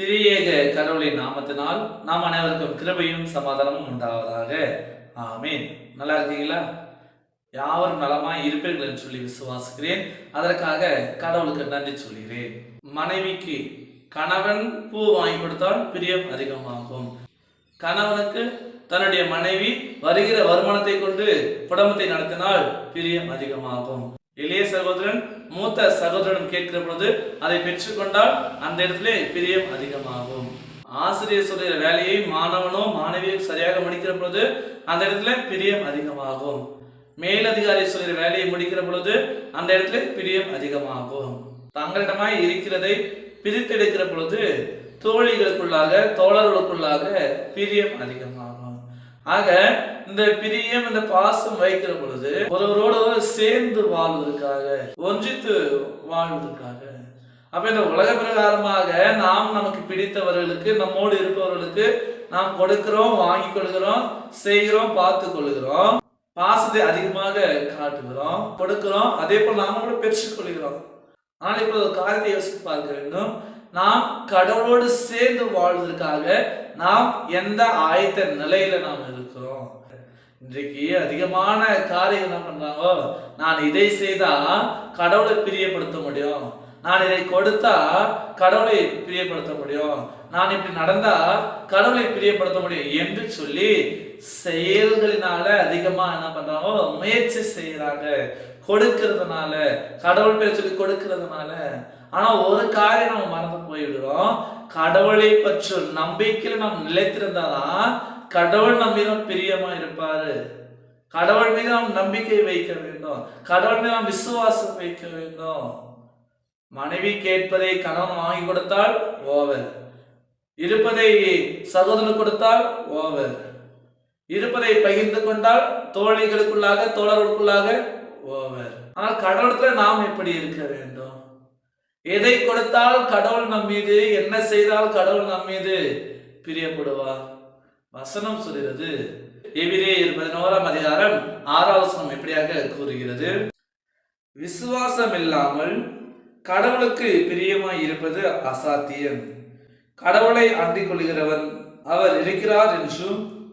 திரியேக கடவுளின் நாமத்தினால் நாம் அனைவருக்கும் கிருபையும் சமாதானமும் உண்டாவதாக. ஆமீன். நல்லா இருக்கீங்களா? யாவரும் நலமாக இருப்பீர்கள் என்று சொல்லி விசுவாசிக்கிறேன். அதற்காக கடவுளுக்கு நன்றி சொல்கிறேன். மனைவிக்கு கணவன் பூ வாங்கி கொடுத்தால் பிரியம் அதிகமாகும். கணவனுக்கு தன்னுடைய மனைவி வருகிற வருமானத்தை கொண்டு குடும்பத்தை நடத்தினால் பிரியம் அதிகமாகும். இளைய சகோதரன் மூத்த சகோதரன் கேட்கிற பொழுது அதை பெற்றுக்கொண்டால் அந்த இடத்துல பிரியம் அதிகமாகும். ஆசிரியர் சொல்கிற வேலையை மாணவனோ மாணவியோ சரியாக முடிக்கிற பொழுது அந்த இடத்துல பிரியம் அதிகமாகும். மேலதிகாரி சொல்கிற வேலையை முடிக்கிற பொழுது அந்த இடத்துல பிரியம் அதிகமாகும். தங்களிடமாய் இருக்கிறதை பிரித்தெடுக்கிற பொழுது தோழிகளுக்குள்ளாக தோழர்களுக்குள்ளாக பிரியம் அதிகமாகும். ஆக இந்த பிரியம் இந்த பாசம் வைக்கிற பொழுது ஒருவரோட சேர்ந்து வாழ்வதற்காக ஒன்றித்து வாழ்வதற்காக. அப்ப இந்த உலக பிரகாரமாக நாம் நமக்கு பிடித்தவர்களுக்கு நம்மோடு இருப்பவர்களுக்கு நாம் கொடுக்கிறோம் வாங்கி கொள்கிறோம் செய்கிறோம் பார்த்து கொள்கிறோம் பாசத்தை அதிகமாக காட்டுகிறோம் கொடுக்கிறோம் அதே போல் நாம கூட பெற்றுக் கொள்கிறோம். ஆனால் இப்போ ஒரு காரியத்தை யோசித்து பார்க்க வேண்டும். நாம் கடவுளோடு சேர்ந்து வாழ்வதற்காக நாம் எந்த ஆயத்த நிலையில நாம் இருக்கிறோம்? இன்றைக்கு அதிகமான காரியம் என்ன பண்றாங்கோ நான் இதை செய்தா கடவுளை பிரியப்படுத்த முடியும். நான் இதை கொடுத்தா கடவுளை பிரியப்படுத்த முடியும். நான் இப்படி நடந்தா கடவுளை பிரியப்படுத்த முடியும் என்று சொல்லி செயல்களினால அதிகமா என்ன பண்றாங்க முயற்சி செய்யறாங்க கொடுக்கறதுனால கடவுள் பேர் சொல்லி கொடுக்கறதுனால. ஆனா ஒரு காரியம் நம்ம மறந்து போயிடுறோம் கடவுளை பற்று நம்பிக்கையில் நாம் நிலைத்திருந்தாதான் கடவுள் நம்ம பிரியமா இருப்பாரு. கடவுள் மீது நாம் நம்பிக்கை வைக்க வேண்டும். கடவுள் மீது நாம் விசுவாசம் வைக்க வேண்டும். மனைவி கேட்பதை கணவன் வாங்கி கொடுத்தால் ஓவர். இருப்பதை சகோதரன் கொடுத்தால் ஓவர். இருப்பதை பகிர்ந்து கொண்டால் தோழிகளுக்குள்ளாக தோழர்களுக்குள்ளாக ஓவர். ஆனால் கடவுளத்துல நாம் எப்படி இருக்க வேண்டும்? எதை கொடுத்தால் கடவுள் நம்மீது? என்ன செய்தால் கடவுள் நம்மீது? பிரியப்படுவார். வசனம் சொல்கிறது. எபிரேயர் பதினோராம் அதிகாரம் ஆறாவது எப்படியாக கூறுகிறது? விசுவாசம் இல்லாமல் கடவுளுக்கு பிரியமாய் இருப்பது அசாத்தியம். கடவுளை அண்டிக் கொள்கிறவன் அவர் இருக்கிறார் என்றும்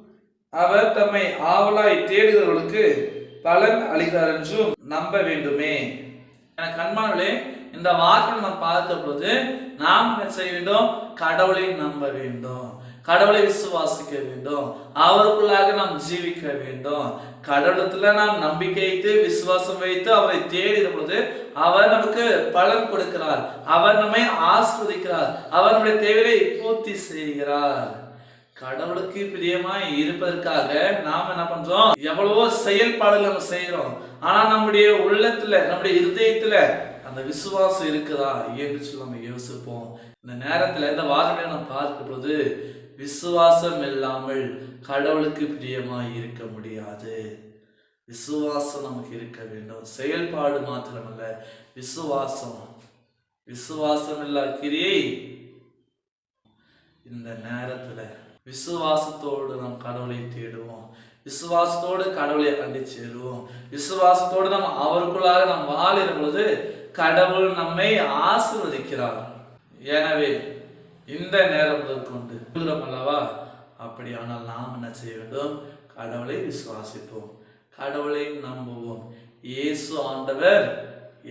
அவர் தம்மை ஆவலாய் தேடுகிறவர்களுக்கு பலன் அளிக்கிறார் என்றும் நம்ப வேண்டுமே. என கண்மானே இந்த வார்த்தை நாம் பார்த்த பொழுது நாம் என்ன செய்ய வேண்டும்? கடவுளை நம்ப வேண்டும். கடவுளை விசுவாசிக்க வேண்டும். அவருக்குள்ளாக நாம் ஜீவிக்க வேண்டும். கடவுளத்துல நாம் நம்பிக்கை வைத்து விசுவாசம் வைத்து அவரை தேடுகிற பொழுது அவர் நமக்கு பலன் கொடுக்கிறார். அவர் நம்மை ஆஸ்வதிக்கிறார் அவர் நம்முடைய தேவையை பூர்த்தி செய்கிறார். கடவுளுக்கு பிரியமாய் இருப்பதற்காக நாம் என்ன பண்றோம்? எவ்வளவோ செயல்பாடுகள் நம்ம செய்யறோம் ஆனா நம்முடைய உள்ளத்துல நம்முடைய இருதயத்துல அந்த விசுவாசம் இருக்குதா? என்று சொல்லி நம்ம யோசிப்போம்? இந்த நேரத்துல இந்த வார்த்தையை நம்ம பார்க்கும் போது விசுவாசம் இல்லாமல் கடவுளுக்கு பிரியமாய் இருக்க முடியாது. விசுவாசம் நமக்கு இருக்க வேண்டும். செயல்பாடு மாத்திரமல்ல விசுவாசம். விசுவாசம் இல்லா கிரியை இந்த நேரத்துல விசுவாசத்தோடு நாம் கடவுளை தேடுவோம். விசுவாசத்தோடு கடவுளை கண்டு சேருவோம் விசுவாசத்தோடு நம்ம அவருக்குள்ளாக நாம் வாழுகிற பொழுது கடவுள் நம்மை ஆசிர்வதிக்கிறார். எனவே இந்த நேரம் கொண்டு அல்லவா? அப்படியானால் நாம் என்ன செய்ய வேண்டும்? கடவுளை விசுவாசிப்போம். கடவுளை நம்புவோம். இயேசு ஆண்டவர்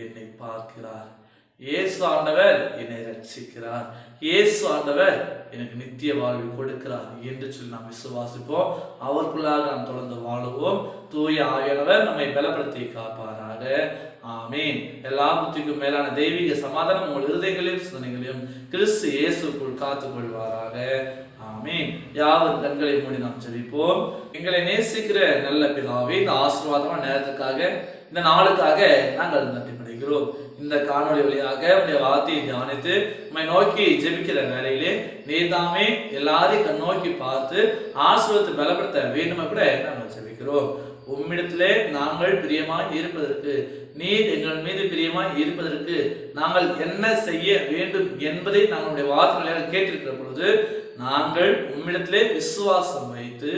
என்னை பார்க்கிறார். இயேசு ஆண்டவர் என்னை ரட்சிக்கிறார். இயேசு ஆண்டவர் எனக்கு நித்திய வாழ்வை கொடுக்கிறார் என்று சொல்லி நாம் விசுவாசிப்போம். அவருக்குள்ளாக நாம் தொடர்ந்து வாழுவோம். தூய ஆவியானவர் நம்மை பலப்படுத்தி காப்பாராக. ஆமீன். எல்லா புத்திக்கும் மேலான தெய்வீக சமாதானம் உங்கள் இருதயங்களையும் சிந்தனைகளையும் கிறிஸ்து இயேசுக்குள் காத்துக் கொள்வாராக. ஆமீன். யாவர் கண்களை மூடி நாம் ஜெபிப்போம். எங்களை நேசிக்கிற நல்ல பிதாவே இந்த ஆசீர்வாதமான நேரத்துக்காக இந்த நாளுக்காக நாங்கள் நன்றி படைக்கிறோம் இந்த காணொளி வழியாக உடைய வார்த்தையை தியானித்து உண்மை நோக்கி ஜெபிக்கிற வேலையிலே நீதாமே எல்லாரையும் கண் நோக்கி பார்த்து ஆசிரியத்தை பலப்படுத்த வேண்டுமா கூட நாங்கள் ஜெபிக்கிறோம். உம்மிடத்திலே நாங்கள் பிரியமாய் இருப்பதற்கு நீர் எங்கள் மீது பிரியமாய் இருப்பதற்கு நாங்கள் என்ன செய்ய வேண்டும் என்பதை நாங்களுடைய வார்த்தைகளாக கேட்டிருக்கிற பொழுது நாங்கள் உம்மிடத்திலே விசுவாசம் வைத்து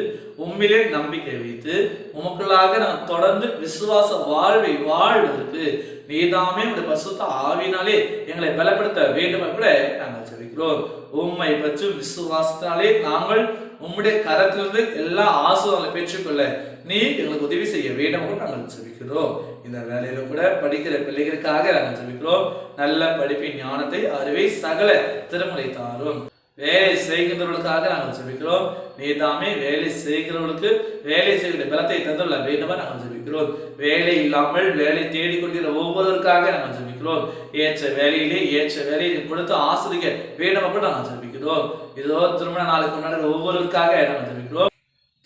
உம்மிலே நம்பிக்கை வைத்து உமக்குள்ளாக நாங்கள் தொடர்ந்து விசுவாச வாழ்வை வாழ்வதற்கு நீதாமே உடைய பசுத்த ஆவினாலே எங்களை பலப்படுத்த வேண்டும் கூட நாங்கள் சொல்லிக்கிறோம். உம்மை பற்றும் விசுவாசத்தாலே நாங்கள் உம்முடைய கரத்திலிருந்து எல்லா ஆசுவாங்களை பெற்றுக்கொள்ள நீ எங்களுக்கு உதவி செய்ய வேண்டும் என்று நாங்கள் ஜெபிக்கிறோம் இந்த வேலையில கூட படிக்கிற பிள்ளைகளுக்காக நாங்கள் ஜெபிக்கிறோம் நல்ல படிப்பின் ஞானத்தை அறிவை சகல திருமலை தாரும். வேலை செய்கின்றவர்களுக்காக நாங்கள் ஜெபிக்கிறோம் நீதாமே வேலை செய்கிறவர்களுக்கு வேலை செய்கிற பலத்தை தந்துள்ள வேண்டுமா நாங்கள் ஜெபிக்கிறோம் வேலை இல்லாமல் வேலை தேடிக்கொண்டிருக்கிற ஒவ்வொருவருக்காக நாங்கள் ஜெபிக்கிறோம் ஏற்ற வேலையிலே ஏற்ற வேலையை கொடுத்து ஆசிரிக்க வேண்டுமா கூட நாங்கள் ஜெபிக்கிறோம் இதோ திருமண நாளுக்கு முன்னாடி ஒவ்வொருவருக்காக நாங்கள் ஜெபிக்கிறோம்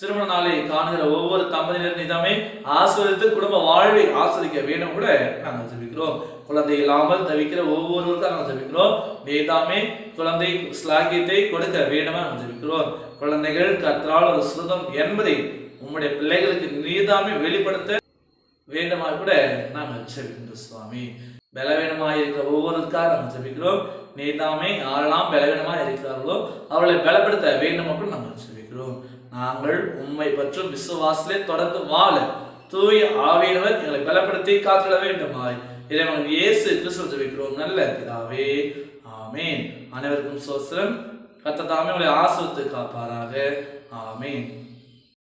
திருமண நாளை காணுகிற ஒவ்வொரு தம்பதியினர் நிதாமே ஆசிரியத்து குடும்ப வாழ்வை ஆஸ்வதிக்க வேண்டும் கூட நாங்கள் ஜெபிக்கிறோம் குழந்தை இல்லாமல் தவிக்கிற ஒவ்வொருவருக்கும் நாங்கள் ஜபிக்கிறோம். நீதாமே குழந்தை ஸ்லாகியத்தை கொடுக்க வேண்டுமா நாங்கள் ஜபிக்கிறோம். குழந்தைகள் கற்றால் ஒரு சுதம் என்பதை உம்முடைய பிள்ளைகளுக்கு நீதாமே வெளிப்படுத்த வேண்டுமா கூட நாங்கள் ஜெபிக்கின்றோம் சுவாமி. பலவீனமாக இருக்கிற ஒவ்வொருக்காக நாங்கள் ஜபிக்கிறோம். நீதாமே யாரெல்லாம் பலவீனமாக இருக்கிறார்களோ அவர்களை பலப்படுத்த வேண்டுமா கூட நாங்கள் ஜபிக்கிறோம். நாங்கள் உண்மை பற்றும் விசுவாசிலே தொடர்ந்து வாழ தூய ஆவியினவர் எங்களை பலப்படுத்தி காத்திட வேண்டுமாய். இறைவன் இயேசு கிறிஸ்துவ ஜெபிக்கிறோம். நல்ல பிதாவே ஆமேன். அனைவருக்கும் சோசரம் கத்த தாமே உங்களை ஆசிரத்து காப்பாராக. ஆமேன்.